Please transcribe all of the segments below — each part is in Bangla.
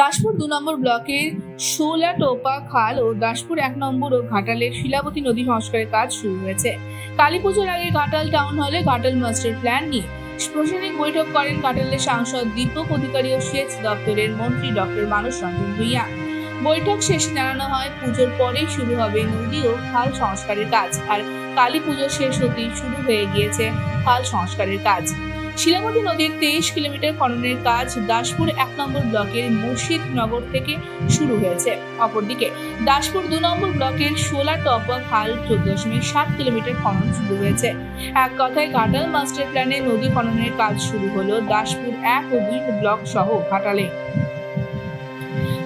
দাসপুর দু নম্বর ব্লকের শোলা টোপা খাল ও দাসপুর এক নম্বর ও ঘাটালের শিলাবতী নদী সংস্কারের কাজ শুরু হয়েছে। কালী পুজোর আগে ঘাটাল টাউন হলে ঘাটাল মাস্টার প্ল্যান নিয়ে প্রশাসনিক বৈঠক করেন ঘাটালের সাংসদ দীপক অধিকারী ও সেচ দপ্তরের মন্ত্রী ডক্টর মানস রঞ্জন ভূঁইয়া। বৈঠক শেষে জানানো হয়, পুজোর পরেই শুরু হবে নদী ও খাল সংস্কারের কাজ। আর কালী পুজো শেষ হতেই শুরু হয়ে গিয়েছে খাল সংস্কারের কাজ। শিলাবতী নদীর তেইশ কিলোমিটার খননের কাজ দাসপুর এক নম্বর ব্লকের মুর্শিদনগর থেকে শুরু হয়েছে। অপরদিকে দাসপুর দু নম্বর ব্লকের সোলা টপা খাল চোদ্দ দশমিক সাত কিলোমিটার খনন শুরু হয়েছে। এক কথায় ঘাটাল মাস্টার প্ল্যানে নদী খননের কাজ শুরু হলো দাসপুর এক ও দুই ব্লক সহ ঘাটালে।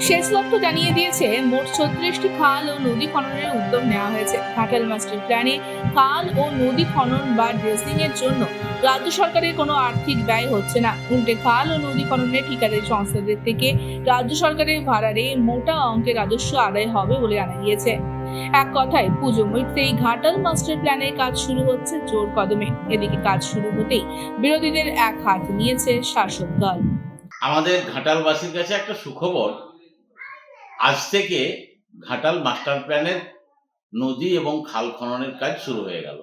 সেচ দপ্তর জানিয়ে দিয়েছে, মোট ছত্রিশটি খাল ও নদী খননের উদ্যোগ নেওয়া হয়েছে। ঘাটাল মাস্টার প্ল্যানে খাল ও নদী খনন বা ড্রেসিং এর জন্য রাজ্য সরকারের কোনো আর্থিক ব্যয় হচ্ছে না। উল্টে খাল ও নদী খননের ঠিকাদারি সংস্থাদের থেকে রাজ্য সরকারের ভাড়ারে মোটা অঙ্কের রাজস্ব আদায় হবে বলে জানা গিয়েছে। এক কথায়, পুজো মিটতেই ঘাটাল মাস্টার প্ল্যানের কাজ শুরু হচ্ছে জোর কদমে। এদিকে কাজ শুরু হতেই বিরোধীদের এক হাত নিয়েছে শাসক দল। আমাদের ঘাটালবাসীর কাছে একটা সুখবর। আজ থেকে ঘাটাল মাস্টার প্ল্যানের নদী এবং খাল খননের কাজ শুরু হয়ে গেল।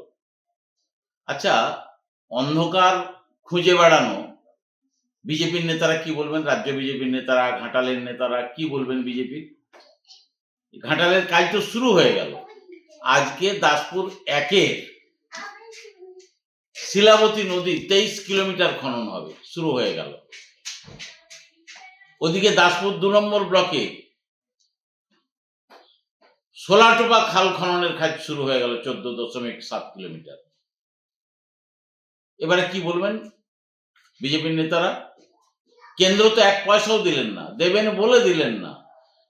আচ্ছা অন্ধকার খুঁজে বেড়ানো। বিজেপির নেতারা কি বলবেন? রাজ্য বিজেপির নেতারা, ঘাটালের নেতারা কি বলবেন বিজেপির ঘাটালের কাজ তো শুরু হয়ে গেল। আজকে দাসপুর একের শিলাবতী নদী তেইশ কিলোমিটার খনন হবে, শুরু হয়ে গেল। ওদিকে দাসপুর দু নম্বর ব্লকে সোলাটোপা খাল খননের কাজ শুরু হয়ে গেল, চোদ্দ দশমিক সাত কিলোমিটার। এবারে কি বলবেন? বিজেপির নেতারা, কেন্দ্র তো এক পয়সাও দিলেন না, দেবেন বলে দিলেন না।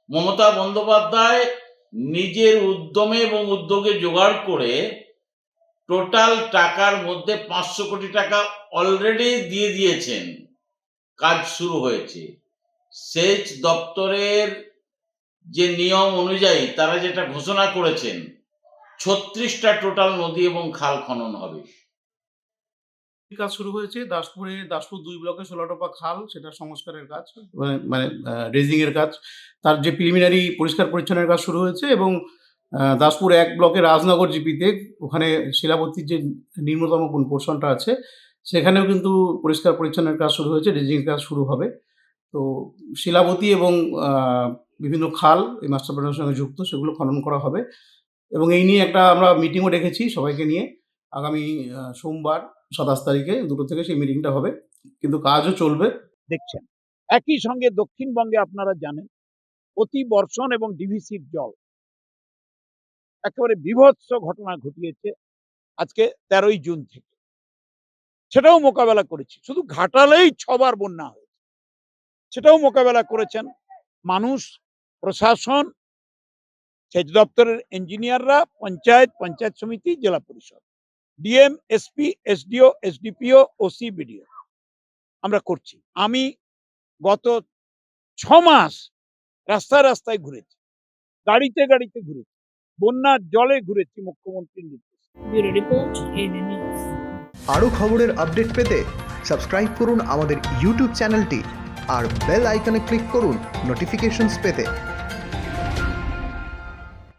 মমতা বন্দ্যোপাধ্যায় নিজের উদ্যমে এবং উদ্যোগে জোগাড় করে টোটাল টাকার মধ্যে পাঁচশো কোটি টাকা অলরেডি দিয়ে দিয়েছেন। কাজ শুরু হয়েছে। সেচ দপ্তরের যে নিয়ম অনুযায়ী তারা যেটা ঘোষণা করেছেন, ছত্রিশটা টোটাল নদী এবং খাল খনন হবে। কাজ শুরু হয়েছে? দাসপুরে, দাসপুর দুই ব্লকে ষোলোটোপা খাল, সেটা সংস্কারের কাজ। মানে- মানে রেজিং এর কাজ। তার যে প্রিলিমিনারি পরিষ্কার পরিচ্ছন্নের কাজ শুরু হয়েছে এবং দাসপুর এক ব্লকে রাজনগর জিপিতে, ওখানে শিলাবতীর যে নিম্নতম কোন পোর্শনটা আছে, সেখানেও কিন্তু পরিষ্কার পরিচ্ছন্নের কাজ শুরু হয়েছে রেজিং কাজ শুরু হবে। তো, শিলাবতী এবং বিভিন্ন খাল এই মাস্টার প্ল্যানের সঙ্গে যুক্ত, সেগুলো খনন করা হবে। এবং এই নিয়ে একটা আমরা মিটিংও রেখেছি সবাইকে নিয়ে। আগামী সোমবার সাতাশ তারিখে দুটো থেকে সেই মিটিংটা হবে। কিন্তু কাজও চলবে। দেখছেন, একই সঙ্গে দক্ষিণবঙ্গে আপনারা জানেন, অতি বর্ষণ এবং ডিভিসির জল। একেবারে বিভৎস ঘটনা ঘটিয়েছে আজকে তেরোই জুন থেকে। সেটাও মোকাবেলা করেছি। শুধু ঘাটালেই ছবার বন্যা হয়েছে। সেটাও মোকাবেলা করেছেন মানুষ, প্রশাসন, সেচ দপ্তরের ইঞ্জিনিয়াররা পঞ্চায়েত পঞ্চায়েত সমিতি, জেলা পরিষদ। DM SP SDO SDPO OC BDO আমরা করছি। আমি গত ছ মাস রাস্তায় রাস্তায় ঘুরেছি। গাড়িতে গাড়িতে ঘুরেছি। বন্যার জলে ঘুরেছি মুখ্যমন্ত্রীর নির্দেশ। আরও খবরের আপডেট পেতে সাবস্ক্রাইব করুন আমাদের ইউটিউব চ্যানেলটি আর বেল আইকনে ক্লিক করুন নোটিফিকেশনস পেতে।